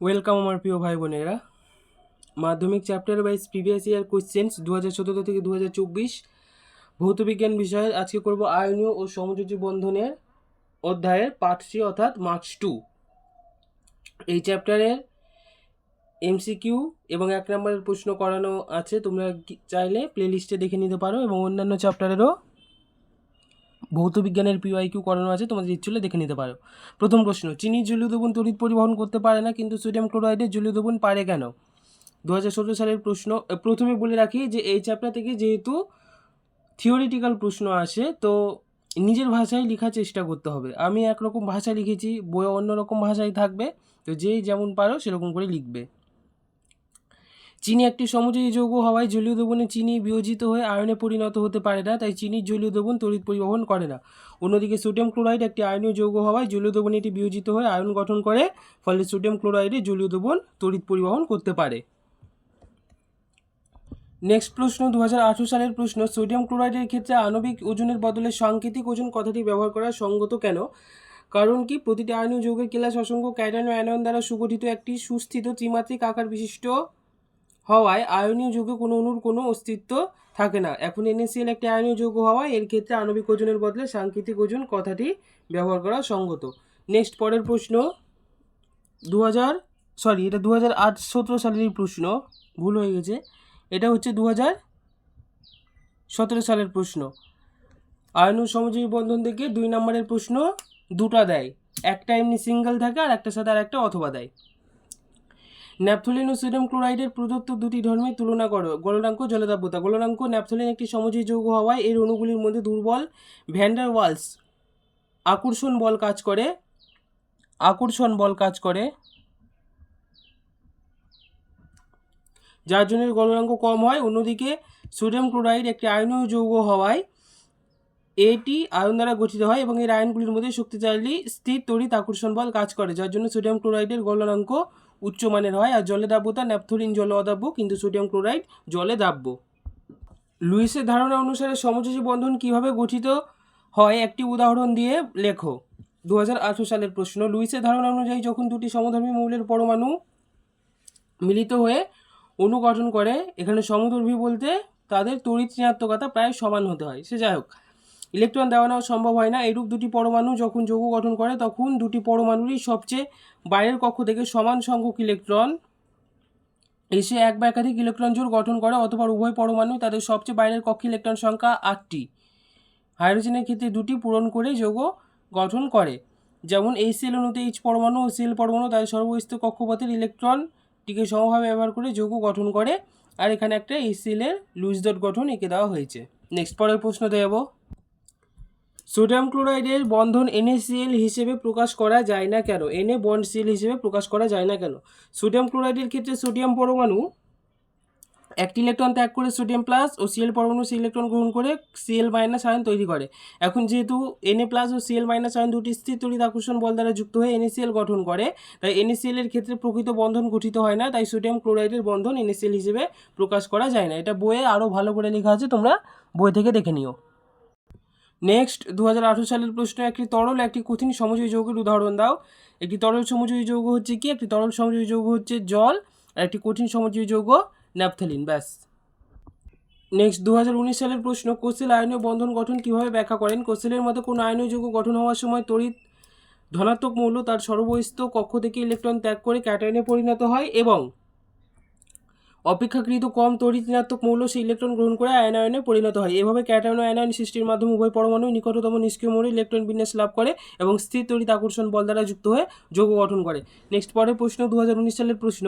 Welcome আমার প্রিয় ভাই বোনেরা। Madhyamik chapter wise previous year questions দু হাজার সতেরো থেকে দু হাজার চব্বিশ ভৌতবিজ্ঞান বিষয়ের আজকে করব আয়নীয় ও সমযোজী বন্ধনের অধ্যায়ের পার্ট থ্রি অর্থাৎ মার্কস টু এই চ্যাপ্টারের এমসিকিউ এবং এক নম্বরের প্রশ্ন করানো আছে। তোমরা চাইলে প্লেলিস্টে দেখে নিতে পারো এবং অন্যান্য চ্যাপ্টারেরও ভৌত বিজ্ঞানের পিওয়াই কিউ করানো আছে, তোমাদের ইচ্ছুলে দেখে নিতে পারো। প্রথম প্রশ্ন, চিনি জলীয় দ্রবণ তড়িৎ পরিবহন করতে পারে না, কিন্তু সোডিয়াম ক্লোরাইডের জলীয় দ্রবণ পারে কেন? দু হাজার ষোলো সালের প্রশ্ন প্রথমে বলে রাখি যে এই চ্যাপ্টার থেকে যেহেতু থিওরিটিক্যাল প্রশ্ন আসে, তো নিজের ভাষায় লেখার চেষ্টা করতে হবে। আমি একরকম ভাষা লিখেছি বইয়ে অন্যরকম ভাষায় থাকবে, তো যেই যেমন পারো সেরকম করে লিখবে। চিনি একটি সমযোজী যৌগ হওয়ায় জলীয় দ্রবণে চিনি বিয়োজিত হয়ে আয়নে পরিণত হতে পারে না, তাই চিনির জলীয় দ্রবণ তড়িৎ পরিবহন করে না। অন্যদিকে সোডিয়াম ক্লোরাইড একটি আয়নীয় যৌগ হওয়ায় জলীয় দ্রবণে এটি বিয়োজিত হয়ে আয়ন গঠন করে, ফলে সোডিয়াম ক্লোরাইডে জলীয় দ্রবণ তড়িৎ পরিবহন করতে পারে। নেক্সট প্রশ্ন দু হাজার আঠেরো সালের প্রশ্ন, সোডিয়াম ক্লোরাইডের ক্ষেত্রে আণবিক ওজনের বদলে সাংকেতিক ওজন কথাটি ব্যবহার করা সঙ্গত কেন? কারণ কি? প্রতিটি আয়নীয় যৌগের কেলাস অসংখ্য ক্যাটায়ন ও অ্যানায়ন দ্বারা সুগঠিত একটি সুস্থিত ত্রিমাত্রিক আকার বিশিষ্ট হওয়ায় আয়নীয় যৌগে কোনো অণুর কোনো অস্তিত্ব থাকে না। এখন এনএসিএল একটি আয়নীয় যৌগ হওয়ায় এর ক্ষেত্রে আণবিক ওজনের বদলে সাংকেতিক ওজন কথাটি ব্যবহার করা সঙ্গত। নেক্সট পরের প্রশ্ন দু হাজার সরি এটা দু হাজার আট সতেরো সালেরই প্রশ্ন, ভুল হয়ে গেছে। এটা হচ্ছে দু হাজার সতেরো সালের প্রশ্ন। আয়ন সমজীবী বন্ধন থেকে দুই নম্বরের প্রশ্ন দুটা দেয়। একটা এমনি সিঙ্গেল থাকে আর একটা সাথে আর একটা অথবা দেয়। ন্যাপথলিন ও সোডিয়াম ক্লোরাইডের প্রদত্ত দুটি ধর্মের তুলনা করো। গলনাঙ্ক জলদাব্যতা গলনাঙ্ক ন্যাপথলিন একটি সমজীবী যৌগ হওয়ায় এর অণুগুলির মধ্যে দুর্বল ভ্যান্ডার ওয়ালস আকর্ষণ বল কাজ করে, আকর্ষণ বল কাজ করে। যার জন্য গলনাঙ্ক কম হয়। অন্যদিকে সোডিয়াম ক্লোরাইড একটি আয়নীয় যৌগ হওয়ায় এটি আয়ন দ্বারা গঠিত হয় এবং এর আয়নগুলির মধ্যে শক্তিশালী স্থির তড়িৎ আকর্ষণ বল কাজ করে, যার জন্য সোডিয়াম ক্লোরাইডের গলনাঙ্ক উচ্চমানের হয় আর জলে দাব্যতা ন্যাপথলিন জলে অদাব্য, কিন্তু সোডিয়াম ক্লোরাইড জলে দাব্য। লুইসের ধারণা অনুসারে সমযোজী বন্ধন কীভাবে গঠিত হয় একটি উদাহরণ দিয়ে লেখো। দু সালের প্রশ্ন, লুইসের ধারণা অনুযায়ী যখন দুটি সমধর্মী মৌলের পরমাণু মিলিত হয়ে অনুগঠন করে, এখানে সমধর্মী বলতে তাদের তড়িৎ ঋণাত্মকতা প্রায় সমান হতে হয়। সে যাই হোক ইলেকট্রন দেওয়া নেওয়া সম্ভব হয় না। এরূপ দুটি পরমাণু যখন যৌগ গঠন করে, তখন দুটি পরমাণুরই সবচেয়ে বাইরের কক্ষ থেকে সমান সংখ্যক ইলেকট্রন এসে এক বা একাধিক ইলেকট্রন জোড় গঠন করে অথবা উভয় পরমাণু তাদের সবচেয়ে বাইরের কক্ষে ইলেকট্রন সংখ্যা আটটি। হাইড্রোজেনের ক্ষেত্রে দুটি পূরণ করে যৌগ গঠন করে। যেমন এই সেল অণুতে এইচ পরমাণু ও সেল পরমাণু তাদের সর্বস্থ কক্ষপথের ইলেকট্রনটিকে সমভাবে ব্যবহার করে যৌগ গঠন করে। আর এখানে একটা এই সেলের লুইস ডট গঠন এঁকে দেওয়া হয়েছে। নেক্সট পরের প্রশ্ন দেব। সোডিয়াম ক্লোরাইডের বন্ধন NaCl হিসেবে প্রকাশ করা যায় না কেন? Na বন্ড সিএল হিসেবে প্রকাশ করা যায় না কেন? সোডিয়াম ক্লোরাইডের ক্ষেত্রে সোডিয়াম পরমাণু একটি ইলেকট্রন ত্যাগ করে সোডিয়াম প্লাস ও সিএল পরমাণু সি ইলেকট্রন গ্রহণ করে সিএল মাইনাস আয়ন তৈরি করে। এখন যেহেতু Na প্লাস ও সিএল মাইনাস আয়ন দুটি স্থির তড়িৎ আকর্ষণ বল দ্বারা যুক্ত হয়ে NaCl গঠন করে, তাই NaCl এর ক্ষেত্রে প্রকৃত বন্ধন গঠিত হয় না, তাই সোডিয়াম ক্লোরাইডের বন্ধন NaCl হিসেবে প্রকাশ করা যায় না। এটা বইয়ে আরও ভালো করে লেখা আছে, তোমরা বই থেকে দেখে নিও। নেক্সট দু হাজার আঠেরো সালের প্রশ্ন, একটি তরল, একটি কঠিন সমযোজী যৌগের উদাহরণ দাও। একটি তরল সমযোজী যৌগ হচ্ছে কি? একটি তরল সমযোজী যৌগ হচ্ছে জল, আর একটি কঠিন সমযোজী যৌগ ন্যাপথলিন, ব্যাস। নেক্সট দু হাজার উনিশ সালের প্রশ্ন কোসেল আয়নীয় বন্ধন গঠন কীভাবে ব্যাখ্যা করেন? কোসেলের মতো কোনো আয়নীয় যৌগ গঠন হওয়ার সময় তড়িৎ ধনাত্মক মৌল তার সর্বস্থ কক্ষ থেকে ইলেকট্রন ত্যাগ করে ক্যাটায়নে পরিণত হয় এবং অপেক্ষাকৃত কম তড়িৎ ঋণাত্মক মৌল সেই ইলেকট্রন গ্রহণ করে আয়নায়নে পরিণত হয়। এভাবে ক্যাটায়ন আয়নায়ন সৃষ্টির মাধ্যমে উভয় পরমাণু নিকটতম নিষ্ক্রিয় মৌলে ইলেকট্রন বিন্যাস লাভ করে এবং স্থির তড়িৎ আকর্ষণ বল দ্বারা যুক্ত হয়ে যৌগ গঠন করে। নেক্সট পরের প্রশ্ন দু হাজার উনিশ সালের প্রশ্ন।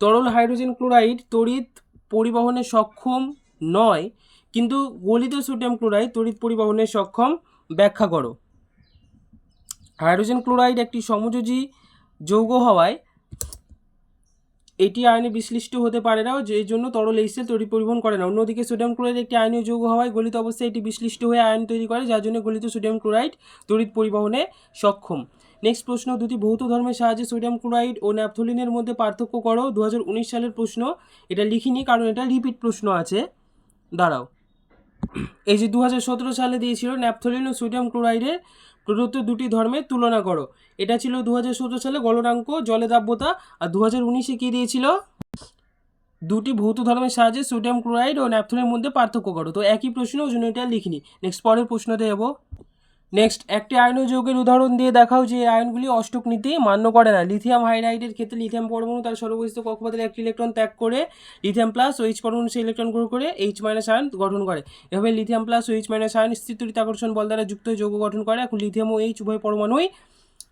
তরল হাইড্রোজেন ক্লোরাইড তড়িৎ পরিবহনে সক্ষম নয়, কিন্তু গলিত সোডিয়াম ক্লোরাইড তড়িৎ পরিবহনে সক্ষম। ব্যাখ্যা করো। হাইড্রোজেন ক্লোরাইড একটি সমযোজী যৌগ হওয়ায় এটি আয়নে বিশ্লিষ্ট হতে পারে না, যে জন্য তরল এই সেল তড়িৎ পরিবহন করে না। অন্যদিকে সোডিয়াম ক্লোরাইড একটি আয়নীয় যৌগ হওয়ায় গলিত অবস্থায় এটি বিশ্লিষ্ট হয়ে আয়ন তৈরি করে, যার জন্য গলিত সোডিয়াম ক্লোরাইড তড়িৎ পরিবহনে সক্ষম। নেক্সট প্রশ্ন, দুটি ভৌত ধর্মের সাহায্যে সোডিয়াম ক্লোরাইড ও ন্যাপথলিনের মধ্যে পার্থক্য করো। দু হাজার উনিশ সালের প্রশ্ন, এটা লিখিনি কারণ এটা রিপিট প্রশ্ন আছে। দাঁড়াও। এই যে দু হাজার সতেরো সালে দিয়েছিল ন্যাপথলিন ও সোডিয়াম ক্লোরাইডের প্রদত্ত দুটি ধর্মের তুলনা করো। এটা ছিল দু হাজার সতেরো সালে গলনাঙ্ক, জলে দাব্যতা আর দু হাজার উনিশে কী দিয়েছিল? দুটি ভৌত ধর্মের সাহায্যে সোডিয়াম ক্লোরাইড ও ন্যাপথনের মধ্যে পার্থক্য করো। তো একই প্রশ্ন ওই জন্য এটা লিখিনি। নেক্সট পরের প্রশ্নতে যাব। নেক্সট একটি আয়ন যৌগের উদাহরণ দিয়ে দেখাও যে আয়নগুলি অষ্টক নীতি মান্য করে না। লিথিয়াম হাইড্রাইডের ক্ষেত্রে লিথিয়াম পরমাণু তার সর্বস্থিত কক্ষপথের একটি ইলেকট্রন ত্যাগ করে লিথিয়াম প্লাস ও এইচ পরমাণু সেই ইলেকট্রন গ্রহণ করে এইচ মাইনাস আয়ন গঠন করে। এভাবে লিথিয়াম প্লাস ও এইচ মাইনাস আয়ন স্থিতিরিত আকর্ষণ বল দ্বারা যুক্ত যৌগ গঠন করে। এখন লিথিয়াম ও এইচ উভয় পরমাণুই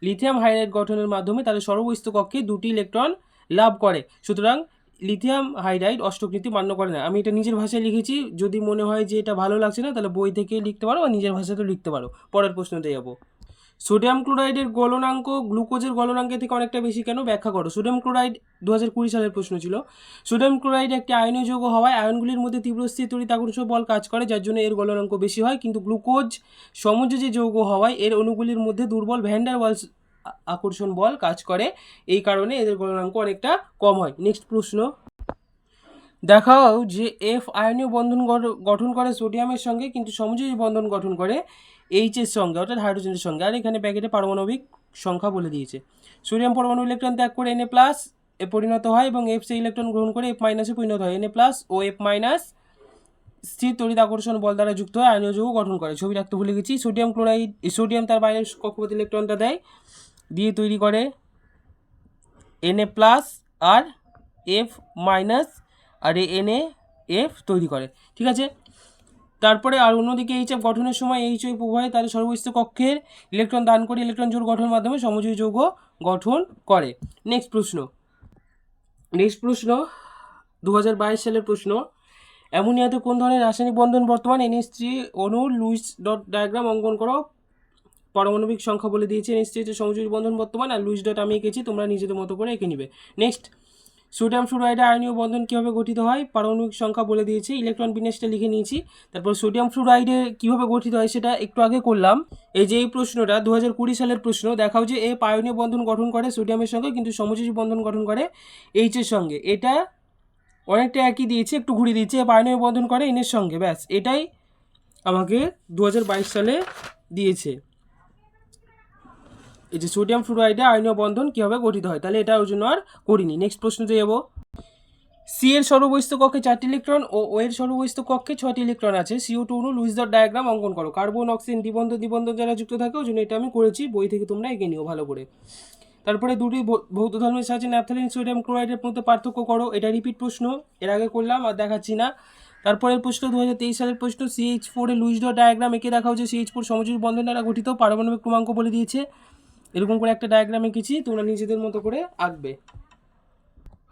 লিথিয়াম হাইড্রাইড গঠনের মাধ্যমে তাদের সর্বস্থিত কক্ষে দুটি ইলেকট্রন লাভ করে। সুতরাং লিথিয়াম হাইড্রাইড অষ্টকনীতি মান্য করে না। আমি এটা নিজের ভাষায় লিখেছি, যদি মনে হয় যে এটা ভালো লাগছে না, তাহলে বই থেকে লিখতে পারো বা নিজের ভাষাতেও লিখতে পারো। পরের প্রশ্নতে যাব। সোডিয়াম ক্লোরাইডের গলনাঙ্ক, গ্লুকোজের গলনাঙ্কের থেকে অনেকটা বেশি কেন? ব্যাখ্যা করো। সোডিয়াম ক্লোরাইড দু হাজার কুড়ি সালের প্রশ্ন ছিল। সোডিয়াম ক্লোরাইড একটি আয়নীয় যৌগ হওয়ায় আয়নগুলির মধ্যে তীব্র স্থির তড়িৎ আকর্ষণ বল কাজ করে, যার জন্য এর গলনাঙ্ক বেশি হয়। কিন্তু গ্লুকোজ সমযোজী যৌগ হওয়ায় এর অণুগুলির মধ্যে দুর্বল ভ্যান্ডার ওয়ালস আকর্ষণ বল কাজ করে। এই কারণে এদের গলনাঙ্ক অনেকটা কম হয়। নেক্সট প্রশ্ন। দেখাও যে এফ আয়নীয় বন্ধন গঠ- গঠন করে সোডিয়ামের সঙ্গে, কিন্তু সমযোজী বন্ধন গঠন করে এইচ এর সঙ্গে, অর্থাৎ হাইড্রোজেনের সঙ্গে। আর এখানে প্যাকেটে পারমাণবিক সংখ্যা বলে দিয়েছে। সোডিয়াম পরমাণু ইলেকট্রন ত্যাগ করে এনে প্লাস এ পরিণত হয় এবং এফ সেই ইলেকট্রন গ্রহণ করে এফ মাইনাসে পরিণত হয়। এনে প্লাস ও এফ মাইনাস স্থির তড়িৎ আকর্ষণ বল দ্বারা যুক্ত হয় আয়নীয় যৌগ গঠন করে। ছবি রাখতে ভুলে গেছি। সোডিয়াম ক্লোরাইড, সোডিয়াম তার বাইরের কক্ষপথ ইলেকট্রনটা দেয়। দিয়ে তৈরি করে এন এ প্লাস আর এফ মাইনাস আর এন এ এফ তৈরি করে, ঠিক আছে? তারপরে আর অন্যদিকে এইচ এফ গঠনের সময় এইচ ওই উভয় তাদের সর্বস্থ কক্ষের ইলেকট্রন দান করে ইলেকট্রন জোড় গঠনের মাধ্যমে সমযোজী যৌগ গঠন করে। নেক্সট প্রশ্ন। নেক্সট প্রশ্ন দু হাজার বাইশ সালের প্রশ্ন, অ্যামোনিয়াতে কোন ধরনের রাসায়নিক বন্ধন বর্তমান এনএস থ্রি অণুর লুইস ডট ডায়াগ্রাম অঙ্কন করো। পারমাণবিক সংখ্যা বলে দিয়েছে হচ্ছে সংযোগী বন্ধন বর্তমান আর লুইস ডট আমি এঁকেছি, তোমরা নিজেদের মতো করে এঁকে নিবে। নেক্সট সোডিয়াম ফ্লুরাইডে আয়নীয় বন্ধন কীভাবে গঠিত হয়? পারমাণবিক সংখ্যা বলে দিয়েছে, ইলেকট্রন বিন্যাসটা লিখে নিয়েছি। তারপর সোডিয়াম ফ্লুরাইডে কীভাবে গঠিত হয় সেটা একটু আগে করলাম। এই যে এই প্রশ্নটা দু হাজার কুড়ি সালের প্রশ্ন, দেখাও যে এ পায়নীয় বন্ধন গঠন করে সোডিয়ামের সঙ্গে, কিন্তু সমযোজী বন্ধন গঠন করে এইচের সঙ্গে। এটা অনেকটা একই দিয়েছে, একটু ঘুরিয়ে দিয়েছে পায়নীয় বন্ধন করে এনের সঙ্গে, ব্যাস। এটাই আমাকে দু হাজার বাইশ সালে দিয়েছে। এই যে সোডিয়াম ফ্লুরাইডে আয়নীয় বন্ধন কীভাবে গঠিত হয়? তাহলে এটা ওই জন্য আর করিনি। নেক্সট প্রশ্নতে যাব। সি এর সর্ববহিস্থ কক্ষে চারটি ইলেকট্রন ও ও এর সর্ববহিস্থ কক্ষে ছয়টি ইলেকট্রন আছে। সিও টু অনু লুইস ডট ডায়াগ্রাম অঙ্কন করো। কার্বন অক্সিজেন দ্বিবন্ধ দ্বিবন্ধ যারা যুক্ত থাকে, ওই জন্য এটা আমি করেছি। বই থেকে তোমরা এগিয়ে নিও ভালো করে। তারপরে দুটি ভৌত ধর্মের সাহায্যে ন্যাপথালিন সোডিয়াম ক্লোরাইডের মধ্যে পার্থক্য করো। এটা রিপিট প্রশ্ন। এর আগে করলাম, আর দেখাচ্ছি না। তারপরের প্রশ্ন দু হাজার তেইশ সালের প্রশ্ন সিএইচ ফোর এর লুইস ডট ডায়াগ্রাম এঁকে দেখাও যে সিএইচ ফোর সমযোজী বন্ধন দ্বারা গঠিত পারমাণবিক ক্রমাঙ্ক বলে দিয়েছে। এরকম করে একটা ডায়াগ্রাম এঁকেছি, তোমরা নিজেদের মতো করে আঁকবে।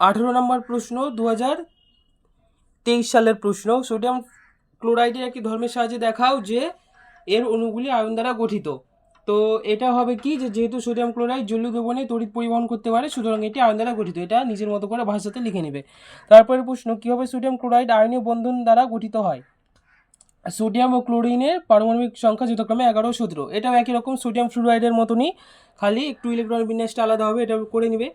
আঠেরো নম্বর প্রশ্ন দু হাজার তেইশ সালের প্রশ্ন। সোডিয়াম ক্লোরাইডের একটি ধর্মের সাহায্যে দেখাও যে এর অণুগুলি আয়ন দ্বারা গঠিত। তো এটা হবে কি যে, যেহেতু সোডিয়াম ক্লোরাইড জলীয় দ্রবণে তড়িৎ পরিবহন করতে পারে, সুতরাং এটি আয়ন দ্বারা গঠিত। এটা নিজের মতো করে ভাষাতে লিখে নেবে। তারপরে প্রশ্ন, কীভাবে সোডিয়াম ক্লোরাইড আয়নীয় বন্ধন দ্বারা গঠিত হয়? সোডিয়াম ও ক্লোরিনের পারমাণবিক সংখ্যা যথাক্রমে এগারো সতেরো। এটাও একই রকম সোডিয়াম ফ্লুরাইডের মতনই। খালি একটু ইলেকট্রন বিন্যাসটা আলাদা হবে, এটা করে নিবে।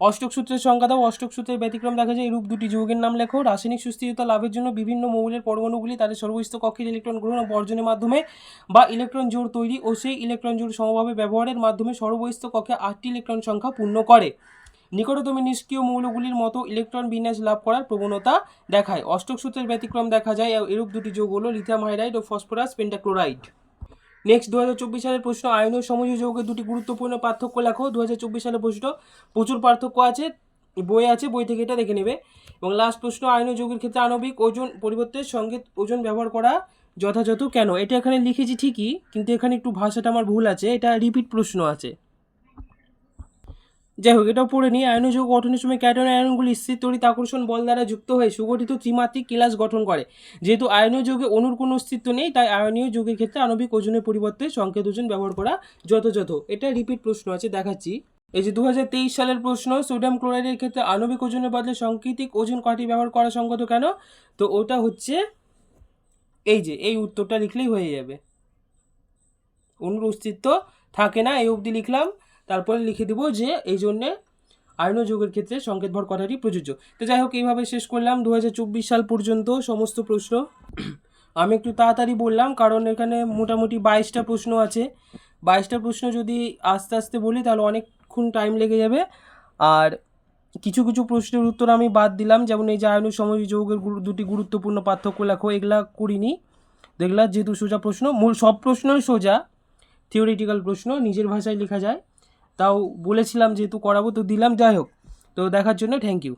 অষ্টক সূত্রের সংখ্যা দাও, অষ্টক সূত্রের ব্যতিক্রম দেখা যায়, এরূপ দুটি যৌগের নাম লেখো। রাসায়নিক সুস্থিরতা লাভের জন্য বিভিন্ন মৌলের পরমাণুগুলি তাদের সর্বস্থ কক্ষের ইলেকট্রন গ্রহণ ও বর্জনের মাধ্যমে বা ইলেকট্রন জোড় তৈরি ও সেই ইলেকট্রন জোড় সমভাবে ব্যবহারের মাধ্যমে সর্বস্থ কক্ষে আটটি ইলেকট্রন সংখ্যা পূর্ণ করে। নিকটতম নিষ্ক্রিয় মৌলগুলির মতো ইলেকট্রন বিন্যাস লাভ করার প্রবণতা দেখায়। অষ্টক সূত্রের ব্যতিক্রম দেখা যায় এরূপ দুটি যৌগ হলো লিথিয়াম হাইড্রাইড ও ফসফরাস পেন্টাক্লোরাইড নেক্সট দু হাজার চব্বিশ সালের প্রশ্ন, আয়ন ও সমযোজী যৌগের দুটি গুরুত্বপূর্ণ পার্থক্য লেখো। দু হাজার চব্বিশ সালের প্রশ্ন, প্রচুর পার্থক্য আছে, বই আছে, বই থেকে এটা দেখে নেবে। এবং লাস্ট প্রশ্ন, আয়ন যৌগের ক্ষেত্রে আণবিক ওজন পরিবর্তে সঙ্গে ওজন ব্যবহার করা যথাযথ কেন? এটা এখানে লিখেছি ঠিকই, কিন্তু এখানে একটু ভাষাটা আমার ভুল আছে, এটা রিপিট প্রশ্ন আছে। যাই হোক এটাও পড়ে নিই। আয়ন যৌগ গঠনের সময় ক্যাটন আয়নগুলি স্থির তড়িৎ আকর্ষণ বল দ্বারা যুক্ত হয়ে সুগঠিত ত্রিমাত্রিক কিলাস গঠন করে। যেহেতু আয়নীয় যৌগে অণুর কোনো অস্তিত্ব নেই, তাই আয়নীয় যৌগের ক্ষেত্রে আণবিক ওজনের পরিবর্তে সংকেত ওজন ব্যবহার করা যথাযথ। এটা রিপিট প্রশ্ন আছে, দেখাচ্ছি। এই যে দু হাজার তেইশ সালের প্রশ্ন, সোডিয়াম ক্লোরাইডের ক্ষেত্রে আণবিক ওজনের বদলে সাংকেতিক ওজন কয়টি ব্যবহার করা সঙ্গত কেন? তো ওটা হচ্ছে, এই যে, এই উত্তরটা লিখলেই হয়ে যাবে। অণুর অস্তিত্ব থাকে না, এই অবধি লিখলাম। তারপরে লিখে দিব যে এই জন্যে আয়ন যুগের ক্ষেত্রে সংকেত ভর কথাটি প্রযোজ্য। তো যাই হোক, এইভাবে শেষ করলাম। দু হাজার চব্বিশ সাল পর্যন্ত সমস্ত প্রশ্ন। আমি একটু তাড়াতাড়ি বললাম, কারণ এখানে মোটামুটি বাইশটা প্রশ্ন আছে। বাইশটা প্রশ্ন যদি আস্তে আস্তে বলি, তাহলে অনেকক্ষণ টাইম লেগে যাবে। আর কিছু কিছু প্রশ্নের উত্তর আমি বাদ দিলাম। যেমন এই যে আয়নু সময় যৌগের দুটি গুরুত্বপূর্ণ পার্থক্য লেখো, এগুলা করিনি। দেখলা যেহেতু সোজা প্রশ্ন, মূল সব প্রশ্নই সোজা। থিওরিটিক্যাল প্রশ্ন, নিজের ভাষায় লেখা যায়। তাও বলেছিলাম যেহেতু করাবো তো দিলাম যাই হোক। তো দেখার জন্য থ্যাংক ইউ